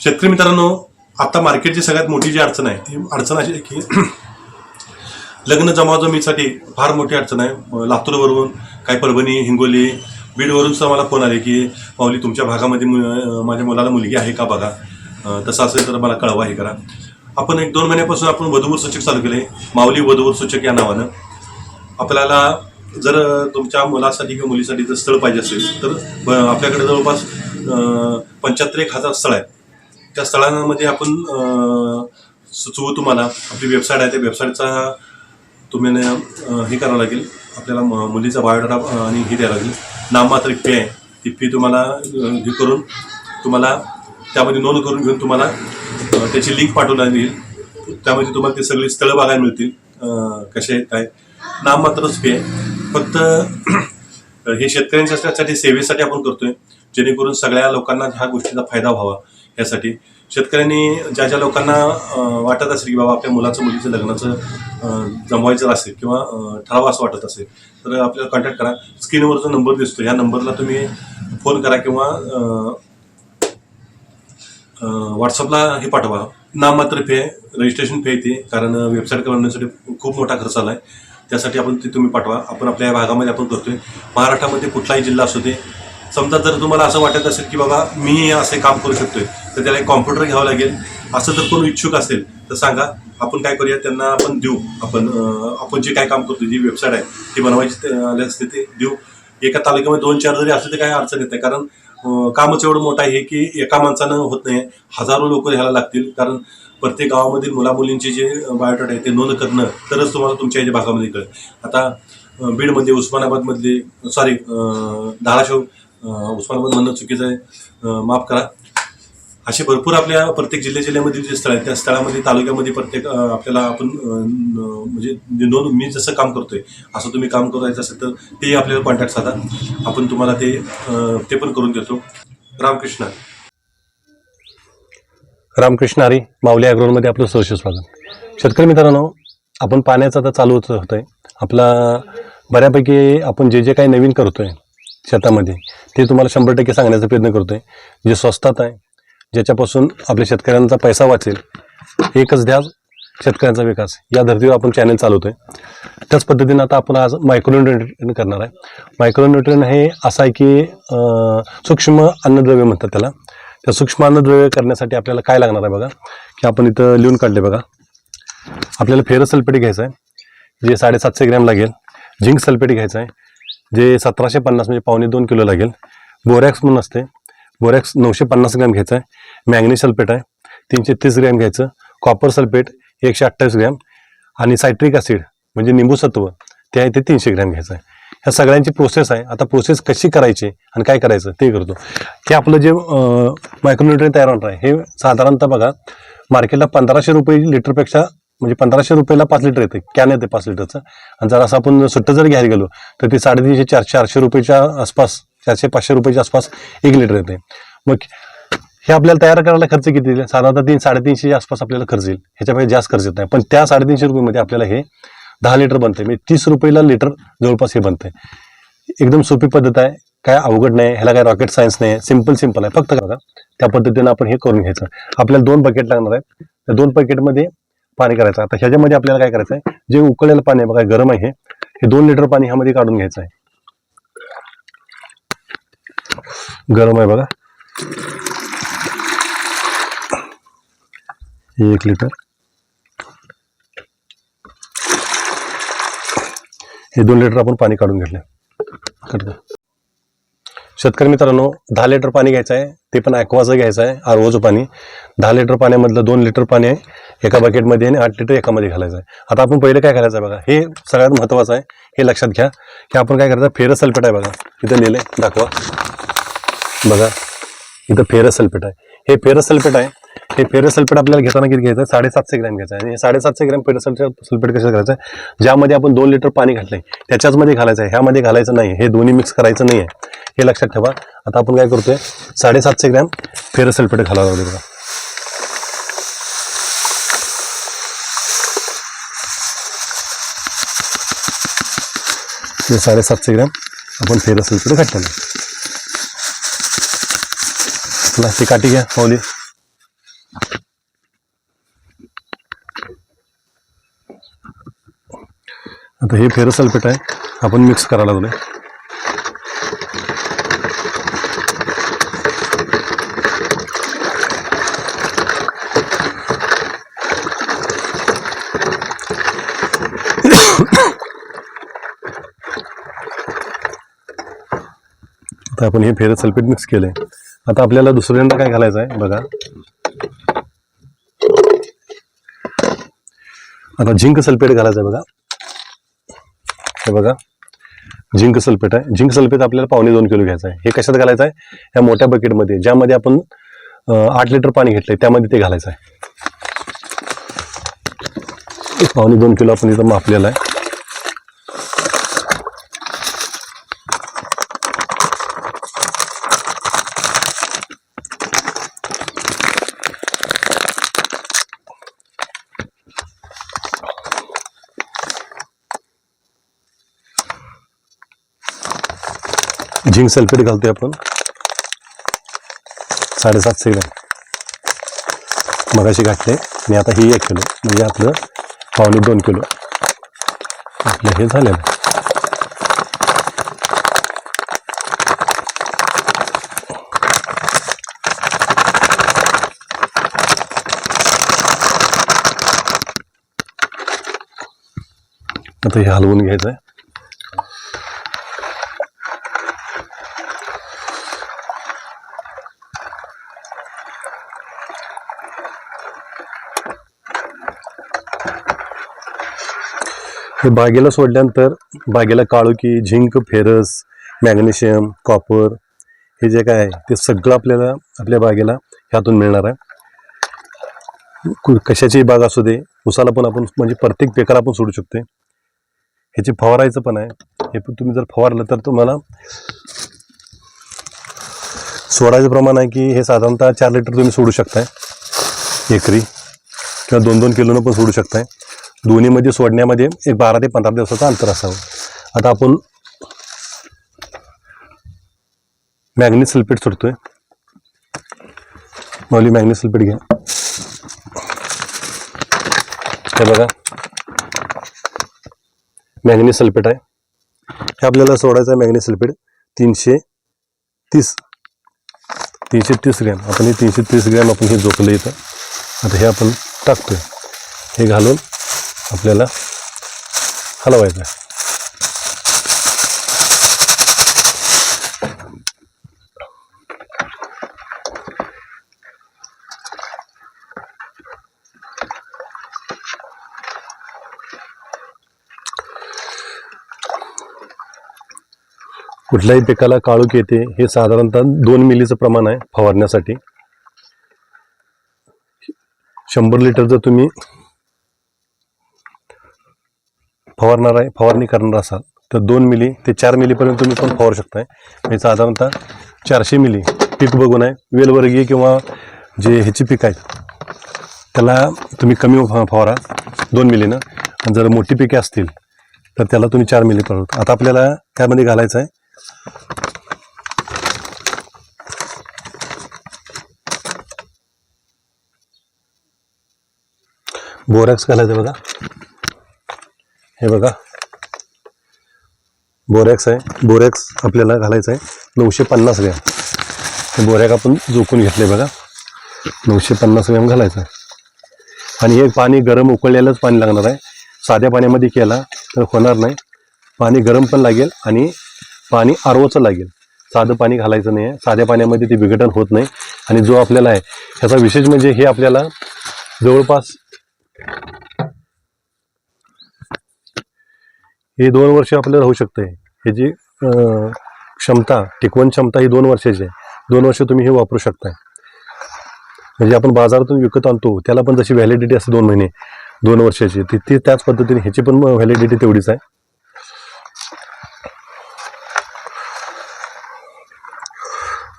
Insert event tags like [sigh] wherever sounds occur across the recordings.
शेतकरी मित्रांनो आता मार्केटची सगळ्यात मोठी जी अडचण आहे ती अडचण अशी आहे की [clears throat] लग्न जमाजमीसाठी फार मोठी अडचण आहे. लातूरवरून काही परभणी हिंगोली बीडवरून सुद्धा मला फोन आले की माऊली तुमच्या भागामध्ये मु- माझ्या मुलाला मुलगी आहे का बघा? तसं असेल तर मला कळवा हे करा. आपण एक दोन महिन्यापासून आपण वधूवर सूचक चालू केले माऊली वधूवर सूचक या नावानं. आपल्याला जर तुमच्या मुलासाठी किंवा मुलीसाठी जर स्थळ पाहिजे असेल तर आपल्याकडे जवळपास पंच्याहत्तर एक हजार स्थळ आहे त्या स्थळांमध्ये आपण सुचवू तुम्हाला. आपली वेबसाईट आहे त्या वेबसाईटचा तुम्ही हे करावं लागेल. आपल्याला मुलीचा बायोडाटा आणि हे द्यावं लागेल. नाममात्र फी आहे. ती फी तुम्हाला हे करून तुम्हाला त्यामध्ये नोंद करून घेऊन तुम्हाला त्याची लिंक पाठवली येईल. त्यामध्ये तुम्हाला ते सगळी स्थळं बघायला मिळतील. कसे आहेत काय नाममात्रच फी आहे. फक्त हे शेतकऱ्यांच्यासाठी सेवेसाठी आपण करतोय. जेणेकरून सगळ्या लोकांना ह्या गोष्टीचा फायदा व्हावा. यासाठी. शेतकऱ्यांनी ज्या ज्या लोकांना वाटत असेल की बाबा आपल्या मुलाचं मुलीचं लग्नाचं जमवायचं असेल किंवा अं, ठरावं असं वाटत असेल तर आपल्याला कॉन्टॅक्ट करा. स्क्रीनवर जो नंबर दिसतो या नंबरला तुम्ही फोन करा किंवा व्हॉट्सअपला हे पाठवा. नाममात्र फी रजिस्ट्रेशन फे येते कारण वेबसाईट करण्यासाठी खूप मोठा खर्च आला आहे त्यासाठी आपण ते तुम्ही पाठवा. आपण आपल्या या भागामध्ये आपण करतोय. महाराष्ट्रामध्ये कुठलाही जिल्हा असू दे समजा जर तुम्हाला असं वाटत असेल की बाबा मी असे काम करू शकतोय तर त्याला एक कॉम्प्युटर घ्यावं लागेल. असं जर कोण इच्छुक असेल तर सांगा आपण काय करूया त्यांना आपण देऊ. आपण आपण जे काय काम करतो जी वेबसाईट आहे ती बनवायची आले असते ते देऊ. एका तालुक्यामध्ये दोन चार जरी असले तर काही अडचण येत नाही. कारण कामच एवढं मोठं आहे की एका माणसानं होत नाही. हजारो लोक ह्याला लागतील. कारण प्रत्येक गावामधील मुलामुलींचे जे बायोडाटा आहे ते नोंद करणं तरच तुम्हाला तुमच्या याच्या भागामध्ये कळेल. आता बीडमध्ये उस्मानाबादमधले सॉरी धाराशिव उस्मानाबाद म्हणणं चुकीचं आहे. माफ करा. असे भरपूर आपल्या प्रत्येक जिल्ह्या जिल्ह्यामधील जे स्थळ आहेत त्या स्थळामध्ये तालुक्यामध्ये प्रत्येक आपल्याला आपण म्हणजे नोंद मी जसं काम करतोय असं तुम्ही काम करायचं असेल तर तेही आपल्याला कॉन्टॅक्ट साधा. आपण तुम्हाला ते ते पण करून देतो. रामकृष्ण. रामकृष्ण हरी माऊली ॲग्रोमध्ये आपलं सहर्ष स्वागत. शेतकरी मित्रांनो आपण पाण्याचं आता चालू होत आहे आपला बऱ्यापैकी आपण जे जे काही नवीन करतोय शेतामध्ये ते तुम्हाला शंभर टक्के सांगण्याचा प्रयत्न करतोय. जे स्वस्तात आहे ज्याच्यापासून आपल्या शेतकऱ्यांचा पैसा वाचेल एकच ध्यास शेतकऱ्यांचा विकास. या धर्तीवर आपण चॅनल चालवतोय. त्याच पद्धतीनं आता आपण आज मायक्रोन्युट्रिएंट करणार आहे. मायक्रोन्युट्रिएंट हे असं आहे की सूक्ष्म अन्नद्रव्य म्हणतात त्याला. त्या सूक्ष्म अन्नद्रव्य करण्यासाठी आपल्याला काय लागणार आहे बघा? की आपण इथं लिहून काढले बघा. आपल्याला फेरस सल्फेट घ्यायचं आहे. जे साडेसातशे ग्रॅम लागेल. झिंक सल्फेट घ्यायचं आहे. जे सतराशे पन्नास म्हणजे पावणे दोन किलो लागेल. बोरॅक्स म्हणून असते. बोरॅक्स नऊशे पन्नास ग्रॅम घ्यायचं आहे. मॅग्नी सल्फेट आहे. तीनशे तीस ग्रॅम घ्यायचं. कॉपर सल्फेट एकशे अठ्ठावीस ग्रॅम आणि सायट्रिक ॲसिड म्हणजे निंबूसत्व ते आहे ते तीनशे ग्रॅम घ्यायचं आहे. ह्या सगळ्यांची प्रोसेस आहे. आता प्रोसेस कशी करायची आणि काय करायचं ते करतो. हे आपलं जे मायक्रोन्युट्रियन तयार होणार आहे हे साधारणतः बघा मार्केटला पंधराशे रुपये लिटरपेक्षा म्हणजे पंधराशे रुपयाला पाच लिटर येते कॅन येते पाच लिटरचं. आणि जर असं आपण सुट्टं जर घ्यायला गेलो तर ते साडेतीनशे चारशे चारशे रुपयाच्या आसपास चारशे पाचशे रुपयाच्या आसपास एक लिटर येते मग हे आपल्याला तयार करायला खर्च किती येईल? साधारणतः तीन साडेतीनशेच्या आसपास आपल्याला खर्च येईल. ह्याच्यापेक्षा जास्त खर्च येत नाही. पण त्या साडेतीनशे रुपयेमध्ये आपल्याला हे दहा लिटर बनते म्हणजे तीस रुपयाला लिटर जवळपास हे बनते एकदम सोपी पद्धत आहे. काय अवघड नाही. ह्याला काय रॉकेट सायन्स नाही. सिंपल सिंपल आहे. फक्त का त्या पद्धतीनं आपण हे करून घ्यायचं. आपल्याला दोन बकेट लागणार आहे त्या दोन पॅकेटमध्ये पाणी करायचं. आता ह्याच्यामध्ये आपल्याला काय करायचं आहे जे उकळलेलं पाणी आहे बघा गरम आहे हे. दोन लिटर पाणी ह्यामध्ये काढून घ्यायचं आहे गरम आहे बघा. एक लिटर. हे दोन लिटर आपण पाणी काढून घेतलं शेतकरी मित्रांनो दहा लिटर पाणी घ्यायचं आहे ते पण ॲक्वाचं घ्यायचं आहे आरओचं पाणी. दहा लिटर पाण्यामधलं दोन लिटर पाणी आहे. एका बकेटमध्ये आणि आठ लिटर एकामध्ये घालायचं आहे. आता आपण पहिले काय करायचं आहे बघा? हे सगळ्यात महत्त्वाचं आहे. हे लक्षात घ्या की आपण काय करायचं फेरस सल्फेट आहे बघा. इथं लिहिलं आहे दाखवा. बघा. इथं फेरस सल्फेट आहे. हे फेरस सल्फेट आहे. हे फेरस सल्फेट आपल्याला घेताना किती घ्यायचं? आहे साडेसातशे ग्रॅम घ्यायचं आहे. आणि साडेसातशे ग्रॅम फेरस सल्फेट सल्फेट कसं करायचं आहे? ज्यामध्ये आपण दोन लिटर पाणी घातलंय. त्याच्याचमध्ये घालायचं आहे. ह्यामध्ये घालायचं नाही. हे दोन्ही मिक्स करायचं नाही आहे हे लक्षात ठेवा. आता आपण काय करतोय? साडेसातशे ग्रॅम फेरस सल्फेट घालावं लागेल बघा. ते साडेसातशे ग्रॅम आपण फेरस इकडे घातलेलं प्लास्टिक काठी घ्या पावली. आता हे फेरस सल्फेट आहे आपण मिक्स करायला लागलो आता आपण हे फेरस सल्फेट मिक्स केले आता आपल्याला दुसऱ्यांदा काय घालायचं आहे बघा. आता झिंक सल्फेट घालायचं आहे बघा. हे बघा. झिंक सल्फेट आहे. झिंक सल्फेट आपल्याला पावणे दोन किलो घ्यायचं आहे हे कशात घालायचं आहे या मोठ्या बकेटमध्ये ज्यामध्ये आपण आठ लिटर पाणी घेतलंय त्यामध्ये ते घालायचं आहे पावणे दोन किलो आपण इथं मापलेलं आहे. झिंक सल्फेट घालतोय आपण. साडेसातशे ग्रॅम मगाशी घातले आणि आता ही एक किलो म्हणजे आपलं पावले दोन किलो. आपलं हे झालेलं आहे. आता हे हलवून घ्यायचं आहे बागेला सोडल्यानंतर बागेला काळुकी झिंक फेरस मॅग्नेशियम कॉपर हे जे काय आहे ते सगळं आपल्याला आपल्या बागेला ह्यातून मिळणार आहे. कु- कशाची बाग असू दे उसाला पण आपण म्हणजे प्रत्येक पिकाला आपण सोडू शकतो ह्याची फवारायचं पण आहे. हे पण तुम्ही जर फवारलं तर तुम्हाला सोडायचं प्रमाण आहे की हे साधारणतः चार लिटर तुम्ही सोडू शकताय एकरी. किंवा दोन दोन किलोनं पण सोडू शकताय. दोन्हीमध्ये सोडण्यामध्ये एक बारा ते पंधरा दिवसाचं अंतर असावं. आता आपण मॅग्नीज सल्फेट सोडतोय. माऊली मॅग्नीज सल्फेट घ्या. हे बघा. मॅग्नीज सल्फेट आहे. हे आपल्याला सोडायचं आहे मॅग्नीज सल्फेट. तीनशे तीस. तीनशे तीस ग्रॅम. आपण हे तीनशे तीस ग्रॅम आपण हे झोपलं इथं. आता हे आपण टाकतोय. हे घालून आपल्याला हलवायचं आहे. कुठल्याही पिकाला काळूक येते हे साधारणतः दोन मिलीचं प्रमाण आहे फवारण्यासाठी. शंभर लिटर जर तुम्ही फवारणार आहे फवारणी करणार असाल तर दोन मिली ते चार मिलीपर्यंत तुम्ही पण फवारू शकताय. म्हणजे साधारणतः चारशे मिली पीक बघून आहे. वेलवर्गीय किंवा जे ह्याची पीक आहेत त्याला तुम्ही कमी फवारा दोन मिलीनं. आणि जर मोठी पिके असतील तर त्याला तुम्ही चार मिली फवारा आता आपल्याला त्यामध्ये घालायचं आहे. बोरॅक्स घालायचं बघा. हे बघा. बोरॅक्स आहे. बोरॅक्स आपल्याला घालायचं आहे. नऊशे पन्नास ग्रॅम. हे बोरॅक आपण जोखून घेतले बघा. नऊशे पन्नास ग्रॅम घालायचं आहे. आणि हे पाणी गरम उकळलेलंच पाणी लागणार आहे. साध्या पाण्यामध्ये केला तर होणार नाही. पाणी गरम पण लागेल आणि पाणी आरवचं लागेल. साधं पाणी घालायचं नाही आहे. साध्या पाण्यामध्ये ते विघटन होत नाही. आणि जो आपल्याला आहे ह्याचा विशेष म्हणजे हे आपल्याला जवळपास हे दोन वर्ष आपल्याला राहू शकते. ह्याची जी क्षमता टिकवण क्षमता ही दोन वर्षाची आहे. दोन वर्ष तुम्ही हे वापरू शकताय. म्हणजे आपण बाजारातून विकत आणतो त्याला पण जशी व्हॅलिडिटी असते दोन महिने दोन वर्षाची ती ती त्याच पद्धतीने ह्याची पण व्हॅलिडिटी तेवढीच आहे.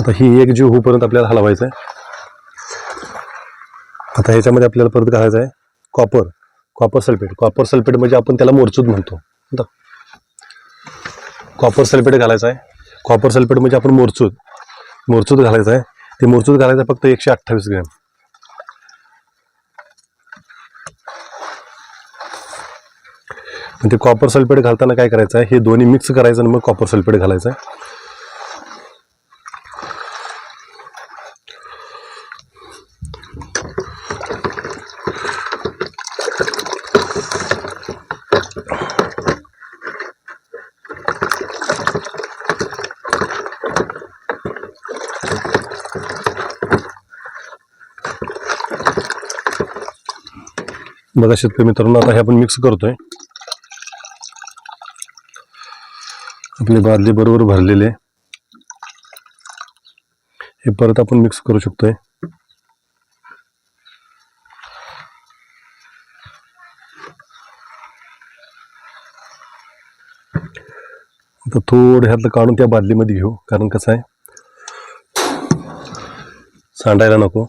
आता ही एक जीव होऊपर्यंत आपल्याला हलवायचं आहे. आता ह्याच्यामध्ये आपल्याला परत घालायचं आहे copper copper sulphate copper sulphate म्हणजे आपण त्याला मोरचूत म्हणतो. कॉपर सल्फेट घालायचं आहे. कॉपर सल्फेट म्हणजे आपण मोरचूत मोरचूत घालायचं आहे. ते मोरचूत घालायचं आहे फक्त एकशे अठ्ठावीस ग्रॅम. आणि ते कॉपर सल्फेट घालताना काय करायचं आहे? हे दोन्ही मिक्स करायचं आणि मग कॉपर सल्फेट घालायचं आहे. बघा शेतकरी मित्रांनो आता हे आपण मिक्स करतोय. आपली बादली बरोबर भरलेले. हे परत आपण मिक्स करू शकतोय. आता थोडं ह्यातलं काढून त्या बादलीमध्ये घेऊ कारण कसं आहे? सांडायला नको.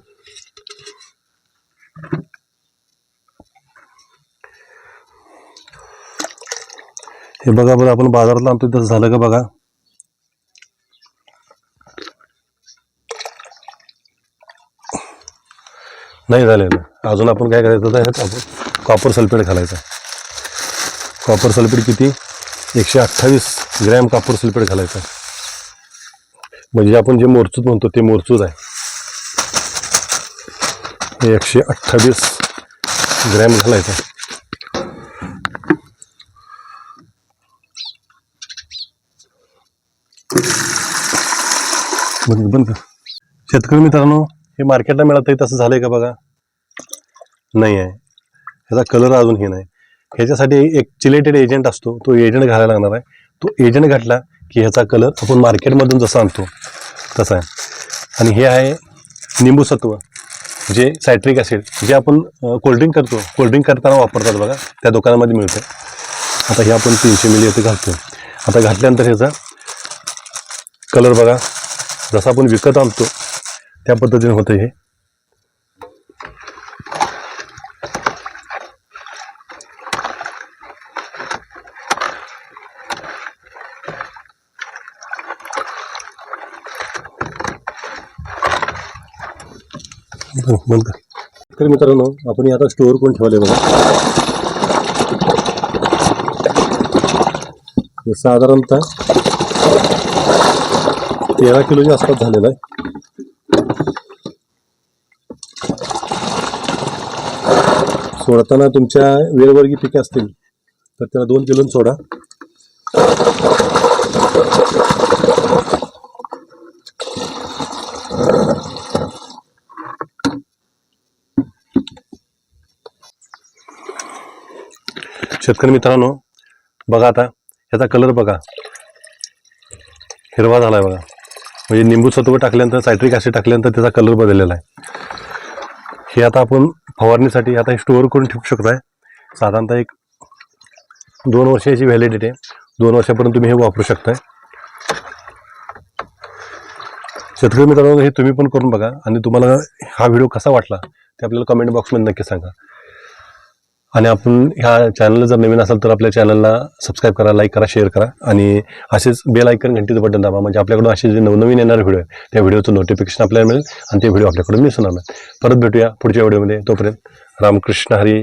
हे बघा बघा आपण बाजारात आणतो तसं झालं का बघा? नाही झालेलं अजून आपण काय करायचं तर आपण कॉपर सल्फेट घालायचं कॉपर सल्फेट किती? एकशे अठ्ठावीस ग्रॅम कॉपर सल्फेट घालायचं म्हणजे आपण जे मोर्चूत म्हणतो ते मोरचूत आहे. एकशे अठ्ठावीस ग्रॅम घालायचं बंद बंद. कर. शेतकरी मित्रांनो हे मार्केटला मिळत आहे तसं झालंय का बघा? नाही आहे ह्याचा कलर अजून हे नाही. ह्याच्यासाठी एक चिलेटेड एजंट असतो तो एजंट घालायला लागणार आहे. तो एजंट घातला की ह्याचा कलर आपण मार्केटमधून जसा आणतो तसा आहे. आणि हे आहे निंबूसत्व जे सायट्रिक ॲसिड जे आपण कोल्ड्रिंक करतो. कोल्ड्रिंक करताना वापरतात बघा त्या दुकानामध्ये मिळतं आता हे आपण तीनशे मिली येथे घालतो आता घातल्यानंतर ह्याचा कलर बघा. जसं आपण विकत आणतो त्या पद्धतीने होतं हे. बंद तर मित्रांनो आपण आता स्टोअर करून ठेवले बघा. साधारणतः तेरा किलोच्या आसपास झालेला आहे. सोडताना तुमच्या वेळवर्गी पिके असतील तर त्याला दोन किलो सोडा. शेतकरी मित्रांनो बघा आता ह्याचा कलर बघा. हिरवा झाला आहे बघा. म्हणजे निंबू सत्व टाकल्यानंतर सायट्रिक ॲसिड टाकल्यानंतर त्याचा कलर बदललेला आहे. हे आता आपण फवारणीसाठी आता हे स्टोअर करून ठेवू शकताय. साधारणतः एक दोन वर्षाची व्हॅलिडिटी आहे. दोन वर्षापर्यंत तुम्ही हे वापरू शकताय. शेतकरी मित्रांनो हे तुम्ही पण करून बघा आणि तुम्हाला हा व्हिडिओ कसा वाटला ते आपल्याला कमेंट बॉक्समध्ये नक्की सांगा. आणि आपण ह्या चॅनलला जर नवीन असाल तर आपल्या चॅनलला सबस्क्राईब करा लाईक करा शेअर करा. आणि असेच बेल ऐकन घंटीचं बटन दाबा. म्हणजे आपल्याकडून असे जे नवनवीन येणारे व्हिडिओ आहे त्या व्हिडिओचं नोटिफिकेशन आपल्याला मिळेल आणि ते व्हिडिओ आपल्याकडून मिस होणार नाही परत भेटूया पुढच्या व्हिडिओमध्ये तोपर्यंत रामकृष्ण हरी.